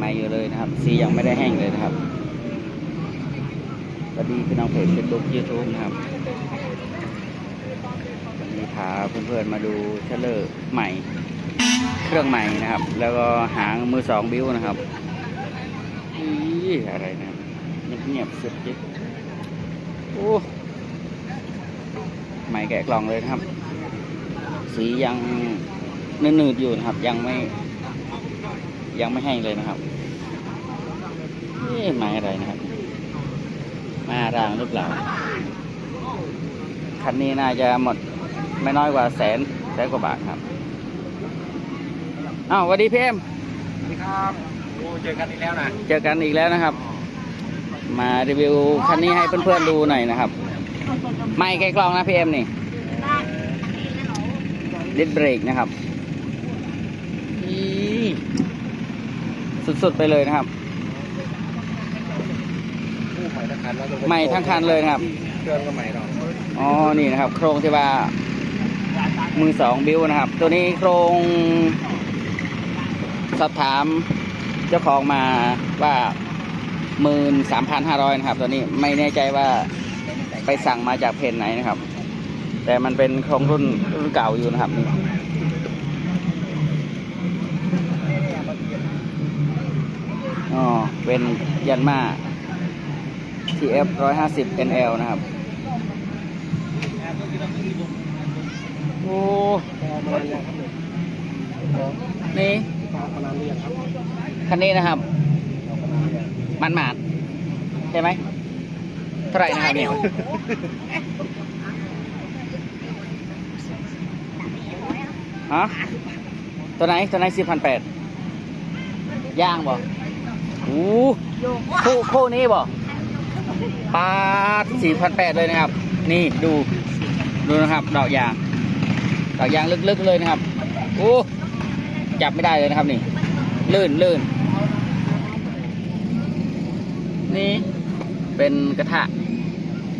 หม่ๆอยู่เลยนะครับ สียังไม่ได้แห้งเลยนะครับสวัสดีพี่น้องเพจเฟซบุ๊กยูทูบนะครับวันนี้พาเพื่อนๆมาดูเทเลอร์ใหม่ เครื่องใหม่นะครับ แล้วก็หางมือสองบิ้วนะครับอีอะไรนะเงียบๆสุดจิ๊บโอ้ใหม่แกะกล่องเลยนะครับ สียังนืดๆอยู่นะครับ ยังไม่ ยังไม่แห้งเลยนะครับเอ๊ะมาอะไรนะครับมารางหรือเปล่าคันนี้น่าจะหมดไม่น้อยกว่าแสนแสนกว่าบาทครับอ้าวสวัสดีพี่เอ็มสวัสดีครับโอ้เจอกันอีกแล้วนะเจอกันอีกแล้วนะครับ มารีวิวคันนี้ให้เพื่อนๆดูหน่อยนะครับ ไม่แกะกล่องนะพี่เอ็มนี่ดิสเบรกนะครับอี สุดๆไปเลยนะครับผู้ใหม่ทั้งคันแล้วใหม่ทั้งคันเลยนะครับ เครื่องก็ใหม่เนาะอ๋อ นี่นะครับ โครงที่ว่า มือสองบิวนะครับ ตัวนี้โครง สอบถามเจ้าของมาว่าหมื่นสามพันห้าร้อยนะครับ ตัวนี้ไม่แน่ใจว่าไปสั่งมาจากเพจไหนนะครับ แต่มันเป็นโครงรุ่นรุ่นเก่าอยู่นะครับนี่อ๋อ เป็นยันมา TF 150 NL นะครับ โอ้อมาแล้วครับเนี่ยพอนี่พอมานานหรือยังครับคันนี้นะครับ มันหมาดใช่ไหมเท่าไหร่นะครับเนี่ยฮะตัวไหน ตัวไหนสี่พันแปดย่างบ่ โอ้คู่คู่นี้บ่ปาดสี่พันแปดเลยนะครับ นี่ดูดูนะครับ ดอกยางดอกยางลึกๆเลยนะครับโอ้จับไม่ได้เลยนะครับนี่ลื่นลื่นนี่เป็นกระทะ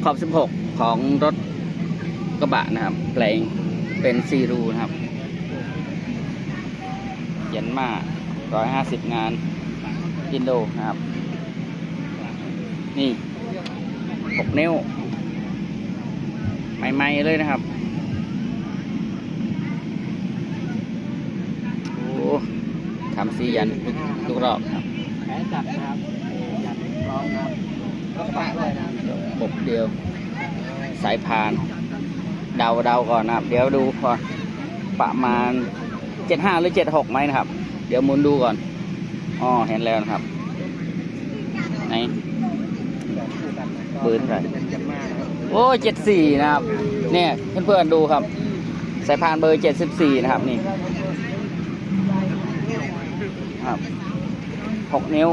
ขอบ 16 ของรถกระบะนะครับ แปลงเป็นซีรูนะครับยันมา150 งาน อินโดนะครับ นี่6นิ้วใหม่ๆเลยนะครับโอ้ทำสียันทุกรอบครับแผลจัดนะครับจัดพร้อมครับกระบะด้วยนะบบเดียว สายพาน เดาเดาก่อนนะครับ เดี๋ยวดูก่อนประมาณ75หรือ76ไหมนะครับ เดี๋ยวมุนดูก่อน อ๋อเห็นแล้วนะครับไหนปืนใครเป็นยันมานะครับโอ้เจ็ดสี่นะครับ เนี่ยเพื่อนๆดูครับ สายพานเบอร์เจ็ดสิบสี่นะครับนี่ครับหกนิ้ว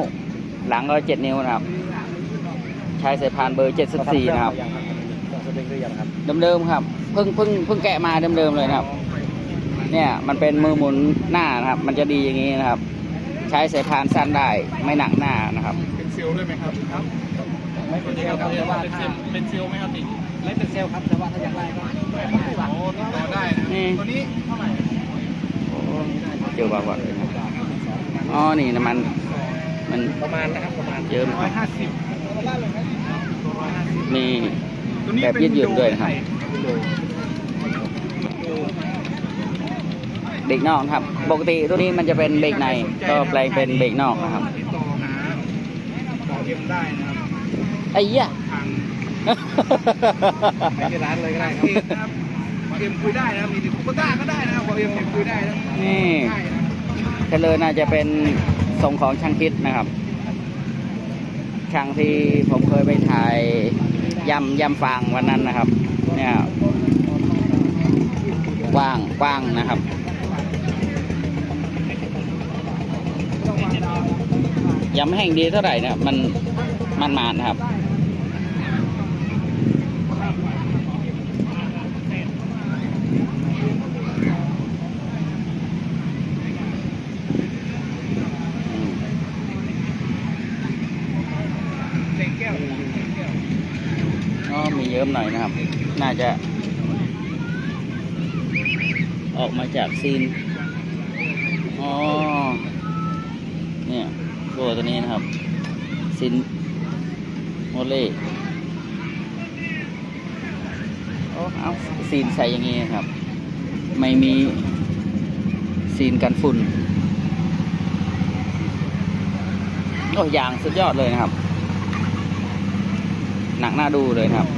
หลังก็เจ็ดนิ้วนะครับ ใช้สายพานเบอร์เจ็ดสิบสี่นะครับเปคหรือยังครับเดิมๆครับ เพิ่งเพิ่งเพิ่งแกะมาเดิมๆเลยนะครับ เนี่ยมันเป็นมือหมุนหน้านะครับ มันจะดีอย่างนี้นะครับ ใช้สายพานสั้นได้ไม่หนักหน้านะครับเป็นเซลด้วยไหมครับครับไม่เป็นเซลครับแต่ว่าถ้าเป็นเซลไหมครับติไม่เป็นเซลครับแต่ว่าถ้าอยากได้ก็โอ้ติดต่อได้นะนี่ตัวนี้เท่าไหร่โอ้เจอบางวันเลยนะครับอ๋อนี่น้ำมันมันประมาณนะครับประมาณเยอะไหมร้อยห้าสิบตัวร้อยห้าสิบมีแบบยืดหยุ่นด้วยนะครับ เบรกนอกนะครับ ปกติตัวนี้มันจะเป็นเบรกในก็แปลงเป็นเบรกนอกนะครับติดต่อหาต่อเอ็มได้นะครับไอ้เหี้ยทางไปที่ร้านเลยก็ได้ครับต่อเอ็มคุยได้นะครับมีติดก็ได้ก็ได้นะครับต่อเอ็มคุยได้นะนี่ได้นะเทเลอร์น่าจะเป็นทรงของช่างคิดนะครับช่างที่ผมเคยไปถ่ายยำยำฟางวันนั้นนะครับ เนี่ยกว้างกว้างนะครับ ยังไม่แห้งดีเท่าไหร่นะครับมันมันมานะครับอืมเล็งแก้วเล็งแก้วก็มีเยิ้มหน่อยนะครับ น่าจะ ออกมาจากซีน อ๋อ เนี่ย ตัวตัวนี้นะครับ ซินโมเล่โอ้เอาซีนใส่อย่างงี้นะครับ ไม่มีซีนกันฝุ่นโอ้ยางสุดยอดเลยนะครับ หนักหน้าดูเลยนะครับ